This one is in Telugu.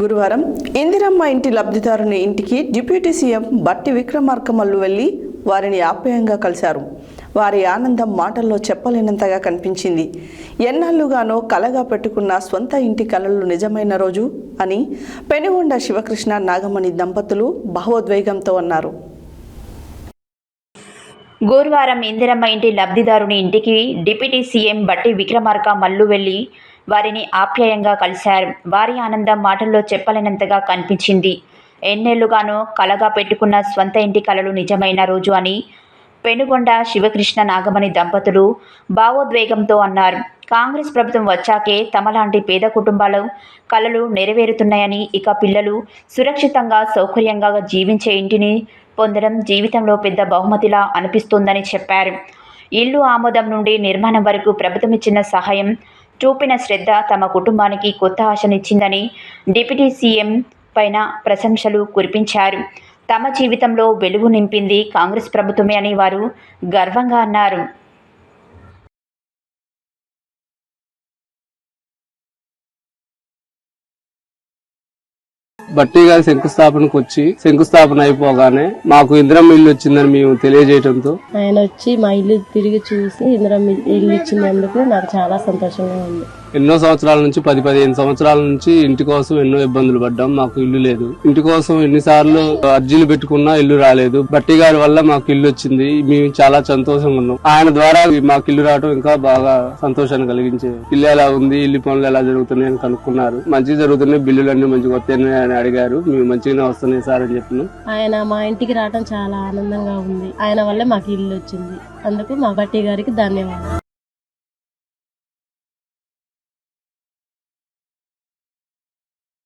గురువారం ఇందిరమ్మ ఇంటి లబ్ధిదారుని ఇంటికి డిప్యూటీ సీఎం బట్టి విక్రమార్కమల్లు వెళ్ళి వారిని ఆప్యాయంగా కలిశారు. వారి ఆనందం మాటల్లో చెప్పలేనంతగా కనిపించింది. ఎన్నాళ్ళుగానో కలగా పెట్టుకున్న స్వంత ఇంటి కలలు నిజమైన రోజు అని పెనుగొండ శివకృష్ణ నాగమణి దంపతులు భావోద్వేగంతో అన్నారు. గురువారం ఇందిరమ్మ ఇంటి లబ్ధిదారుని ఇంటికి డిప్యూటీ సీఎం బట్టి విక్రమార్క మల్లు వెళ్ళి వారిని ఆప్యాయంగా కలిశారు. వారి ఆనందం మాటల్లో చెప్పలేనంతగా కనిపించింది. ఎన్నేళ్ళుగానో కలగా పెట్టుకున్న స్వంత ఇంటి కలలు నిజమైన రోజు అని పెనుగొండ శివకృష్ణ నాగమణి దంపతులు భావోద్వేగంతో అన్నారు. కాంగ్రెస్ ప్రభుత్వం వచ్చాకే తమలాంటి పేద కుటుంబాలు కలలు నెరవేరుతున్నాయని ఇక పిల్లలు సురక్షితంగా సౌకర్యంగా జీవించే ఇంటిని పొందడం జీవితంలో పెద్ద బహుమతిలా అనిపిస్తోందని చెప్పారు. ఇల్లు ఆమోదం నుండి నిర్మాణం వరకు ప్రభుత్వం ఇచ్చిన సహాయం చూపిన శ్రద్ధ తమ కుటుంబానికి కొత్త ఆశనిచ్చిందని డిప్యూటీ సీఎం పైన ప్రశంసలు కురిపించారు. తమ జీవితంలో వెలుగు నింపింది కాంగ్రెస్ ప్రభుత్వమే అని వారు గర్వంగా అన్నారు. బట్టి గారి శంకుస్థాపనకు వచ్చి శంకుస్థాపన అయిపోగానే మాకు ఇంద్రం ఇల్లు వచ్చిందని మేము తెలియజేయడంతో ఆయన వచ్చి మా ఇల్లు తిరిగి చూసి ఇందిరా ఇల్లు ఇచ్చినందుకు నాకు చాలా సంతోషంగా ఉంది. ఎన్నో సంవత్సరాల నుంచి పది పదిహేను సంవత్సరాల నుంచి ఇంటి కోసం ఎన్నో ఇబ్బందులు పడ్డాం. మాకు ఇల్లు లేదు. ఇంటి కోసం ఎన్నిసార్లు అర్జీలు పెట్టుకున్నా ఇల్లు రాలేదు. బట్టి గారి వల్ల మాకు ఇల్లు వచ్చింది. మేము చాలా సంతోషంగా ఉన్నాం. ఆయన ద్వారా మాకు ఇల్లు రావడం ఇంకా బాగా సంతోషాన్ని కలిగించే ఇల్లు ఎలా ఉంది? ఇల్లు పనులు ఎలా జరుగుతున్నాయి అని కనుక్కున్నారు. మంచిగా జరుగుతున్నాయి. బిల్లులు అన్ని మంచిగా వస్తాయని అడిగారు మేము మంచిగానే వస్తున్నాయి సార్ అని చెప్పినాం. ఆయన మా ఇంటికి రావడం చాలా ఆనందంగా ఉంది. ఆయన వల్లే మాకు ఇల్లు వచ్చింది. అందుకు మా బట్టి గారికి ధన్యవాదాలు.